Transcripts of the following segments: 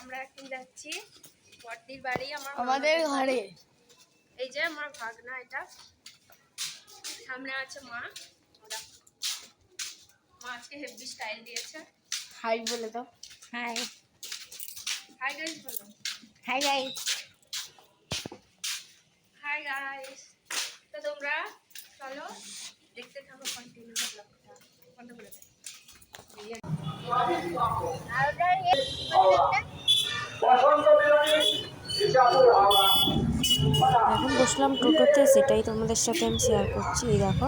আমরা এখন যাচ্ছি বর্দির বাড়ি আমার আমাদের ঘরে। এই যে আমার ভাগনা এটা। সামনে আছে মা। মা আজকে হেভি স্টাইল দিয়েছে। হাই বলে দাও। হাই হাই গাইস বলো। হাই গাইস হাই গাইস তো তোমরা চলো দেখতে থাকো কন্টিনিউ ব্লগটা বন্ধ করে দে। এখন বসলাম টোটোতে সেটাই তোমাদের সাথে আমি শেয়ার করছি এই দেখো।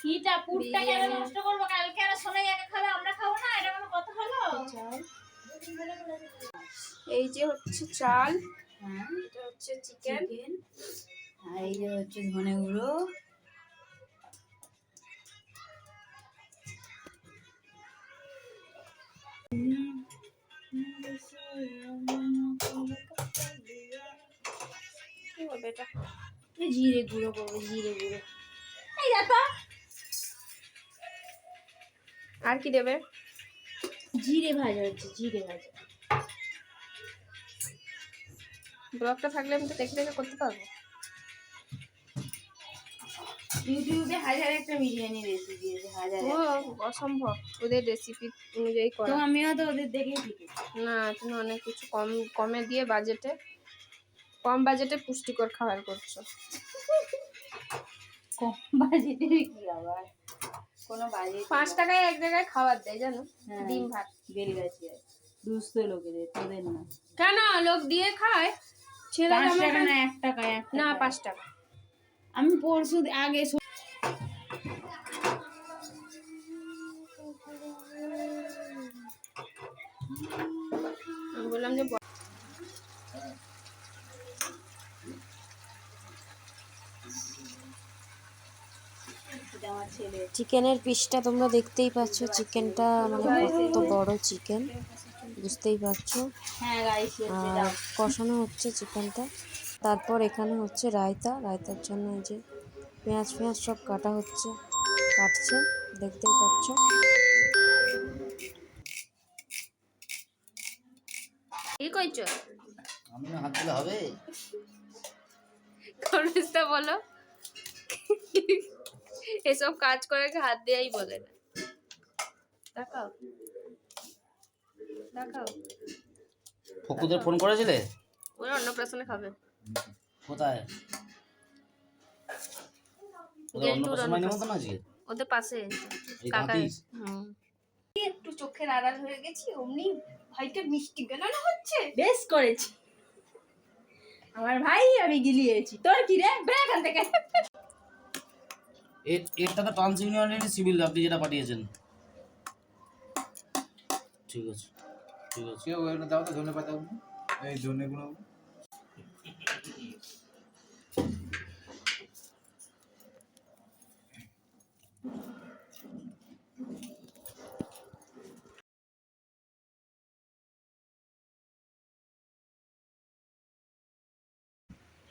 কিটা পুরটা কেন নষ্ট করব? কালকে আর সোনাই একা খাবে আমরা খাব না? এটা কোনো কথা হলো? এই যে হচ্ছে চাল এটা হচ্ছে চিকেন এই যে হচ্ছে ধনে গুঁড়ো। জিরে গুঁড়ো করব জিরে গুঁড়ো। এই আর কি দেবে? জিরে ভাজা হচ্ছে জিরে ভাজা। ব্লগটা থাকলে আমি তো দেখে দেখে করতে পারব। ইউটিউবে হাজার একটা বিরিয়ানি রেসিপি আছে হাজার অসম্ভব। ওদের রেসিপি অনুযায়ী তো আমিও তো ওদের দেখেই শিখেছি। না তুমি অনেক কিছু কম কমে দিয়ে বাজেটে কম বাজেটে পুষ্টিকর খাবার করছ। কম বাজেটের কি আবার? কোনো বাজেট পাঁচ টাকায় এক জায়গায় খাবার দেয় জানো? হ্যাঁ। ডিম ভাত। বেলগাছি দুস্থ লোকেদের তোদের না? কেন? লোক দিয়ে খায়? ছেলে না এক টাকা না পাঁচ টাকা। আমি পরশু আগে আমি বললাম যে চিকেনের পিসটা তোমরা দেখতেই পাচ্ছ চিকেনটা মানে কত বড় চিকেন বুঝতেই পারছ? হ্যাঁ আর কষানো হচ্ছে চিকেনটা। তারপর এখানে হচ্ছে রায়তা রায়তার জন্য এই যে পেঁয়াজ পেঁয়াজ সব কাটা হচ্ছে কাটছে দেখতেই পাচ্ছ। কি কইছো? আমি না হাত দিলে হবে? কর্মেশটা বলো। এসব কাজ করে হাত দিয়েই বলে না। দেখাও। দেখাও। ফকুদের ফোন করেছিলে? ওরা অন্নপ্রাশনে খাবে। কোথায়? ওদের গেন্টুর অন্নপ্রাশন মানে মতো না আজকে? ওদের পাশে। কাকা হুম। একটু চোখের আড়াল হয়ে গেছি অমনি ভাইটা মিষ্টি বানানো হচ্ছে। বেশ করেছি। আমার ভাই আমি গিলিয়েছি তোর কি রে? বের এখান থেকে। এরটা তো ট্রান্স ইউনিয়নের সিভিল আপনি যেটা পাঠিয়েছেন। ঠিক আছে ঠিক আছে। কেউ দাও তো ধনে পাতা এই ধনে গুলো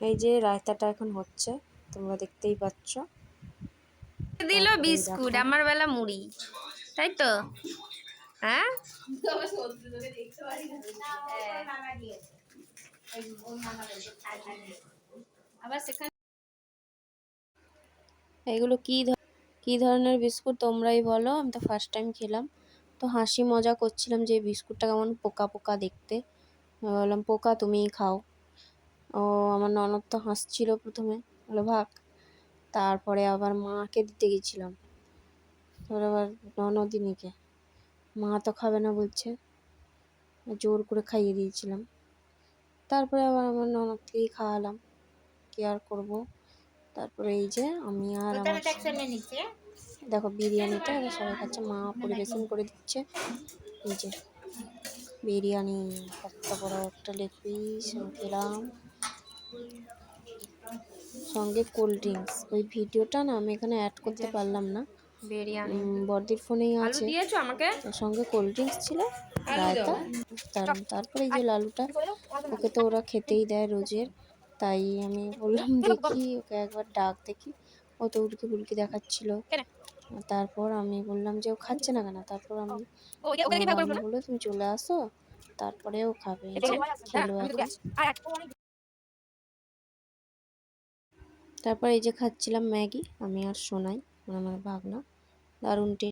এই যে রায়তাটা এখন হচ্ছে তোমরা দেখতেই পাচ্ছ। দিল বিস্কুট আমার বেলা মুড়ি তাই তো? হ্যাঁ? আবার সেখানে এগুলো কি কি ধরনের বিস্কুট তোমরাই বলো আমি তো ফার্স্ট টাইম খেলাম। তো হাসি মজা করছিলাম যে বিস্কুটটা কেমন পোকা পোকা দেখতে। বললাম পোকা তুমিই খাও। ও আমার ননদ তো হাসছিল প্রথমে। বলে ভাগ। তারপরে আবার মাকে দিতে গেছিলাম। তারপরে আবার ননদিনীকে মা তো খাবে না বলছে। জোর করে খাইয়ে দিয়েছিলাম। তারপরে আবার আমার ননদকেই খাওয়ালাম। কি আর করব? তারপরে এই যে আমি আর আমার দেখো বিরিয়ানিটা এবার সবাই খাচ্ছে। মা পরিবেশন করে দিচ্ছে। এই যে বিরিয়ানি কত বড় একটা লেগ পিস খেলাম। সঙ্গে কোল্ড ড্রিঙ্কস ওই ভিডিওটা না আমি এখানে অ্যাড করতে পারলাম না। বর্দির ফোনেই আছে। সঙ্গে কোল্ড ড্রিঙ্কস ছিল তারপরে এই যে লালুটা ওকে তো ওরা খেতেই দেয় রোজের। তাই আমি বললাম দেখি ওকে একবার ডাক দেখি। ও তো উল্কি ফুলকি দেখাচ্ছিল। তারপর আমি বললাম যে ও খাচ্ছে না কেন? তারপর আমি বলল তুমি চলে আসো। তারপরে ও খাবে। তারপর এই যে খাচ্ছিলাম ম্যাগি আমি আর সোনাই মানে আমার ভাগনা। দারুণ